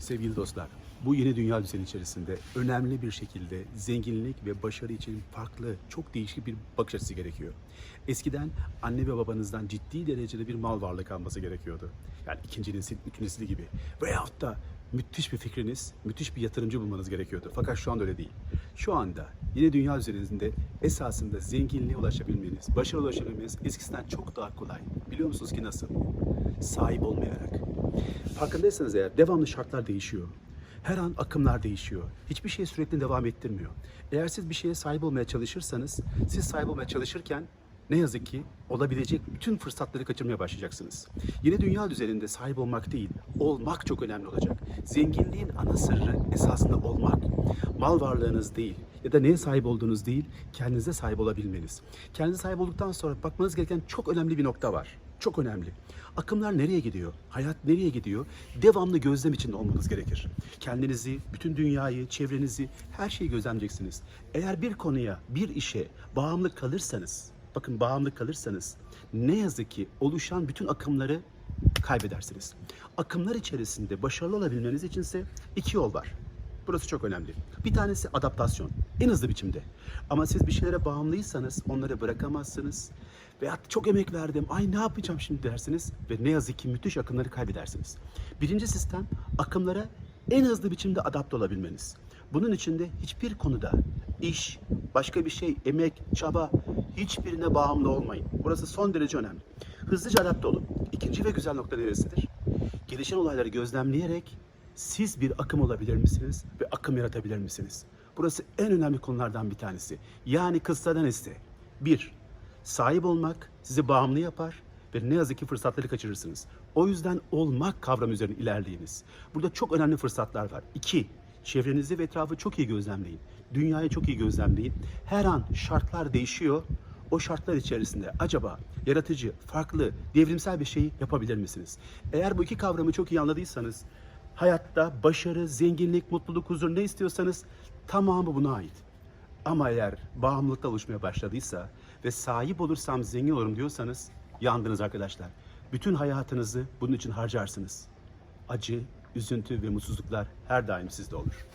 Sevgili dostlar, bu yeni dünya düzeni içerisinde önemli bir şekilde zenginlik ve başarı için farklı, çok değişik bir bakış açısı gerekiyor. Eskiden anne ve babanızdan ciddi derecede bir mal varlığı kalması gerekiyordu. Yani ikinci nesil, üçüncü nesil gibi. Veyahut da müthiş bir fikriniz, müthiş bir yatırımcı bulmanız gerekiyordu. Fakat şu anda öyle değil. Şu anda yeni dünya üzerinde esasında zenginliğe ulaşabilmeniz, başarıya ulaşabilmeniz eskisinden çok daha kolay. Biliyor musunuz ki nasıl? Sahip olmayarak. Farkındaysanız eğer devamlı şartlar değişiyor. Her an akımlar değişiyor. Hiçbir şey sürekli devam ettirmiyor. Eğer siz bir şeye sahip olmaya çalışırsanız, siz sahip olmaya çalışırken ne yazık ki olabilecek bütün fırsatları kaçırmaya başlayacaksınız. Yeni dünya düzeninde sahip olmak değil, olmak çok önemli olacak. Zenginliğin ana sırrı esasında olmak. Mal varlığınız değil ya da neye sahip olduğunuz değil, kendinize sahip olabilmeniz. Kendinize sahip olduktan sonra bakmanız gereken çok önemli bir nokta var. Çok önemli. Akımlar nereye gidiyor? Hayat nereye gidiyor? Devamlı gözlem içinde olmanız gerekir. Kendinizi, bütün dünyayı, çevrenizi, her şeyi gözlemleyeceksiniz. Eğer bir konuya, bir işe bağımlı kalırsanız, bakın bağımlı kalırsanız ne yazık ki oluşan bütün akımları kaybedersiniz. Akımlar içerisinde başarılı olabilmeniz içinse iki yol var. Burası çok önemli. Bir tanesi adaptasyon. En hızlı biçimde. Ama siz bir şeylere bağımlıysanız onları bırakamazsınız. Veya çok emek verdim, ay ne yapacağım şimdi dersiniz ve ne yazık ki müthiş akımları kaybedersiniz. Birinci sistem akımlara en hızlı biçimde adapte olabilmeniz. Bunun içinde hiçbir konuda iş, başka bir şey, emek, çaba hiçbirine bağımlı olmayın. Burası son derece önemli. Hızlıca adapte olun. İkinci ve güzel nokta neresidir? Gelişen olayları gözlemleyerek siz bir akım olabilir misiniz ve akım yaratabilir misiniz? Burası en önemli konulardan bir tanesi. Yani kıssadan iste. Bir, sahip olmak sizi bağımlı yapar ve ne yazık ki fırsatları kaçırırsınız. O yüzden olmak kavramı üzerine ilerleyiniz. Burada çok önemli fırsatlar var. İki, çevrenizi ve etrafı çok iyi gözlemleyin. Dünyayı çok iyi gözlemleyin. Her an şartlar değişiyor. O şartlar içerisinde acaba yaratıcı, farklı, devrimsel bir şey yapabilir misiniz? Eğer bu iki kavramı çok iyi anladıysanız hayatta başarı, zenginlik, mutluluk, huzur ne istiyorsanız tamamı buna ait. Ama eğer bağımlılıkta oluşmaya başladıysa ve sahip olursam zengin olurum diyorsanız yandınız arkadaşlar. Bütün hayatınızı bunun için harcarsınız. Acı, üzüntü ve mutsuzluklar her daim sizde olur.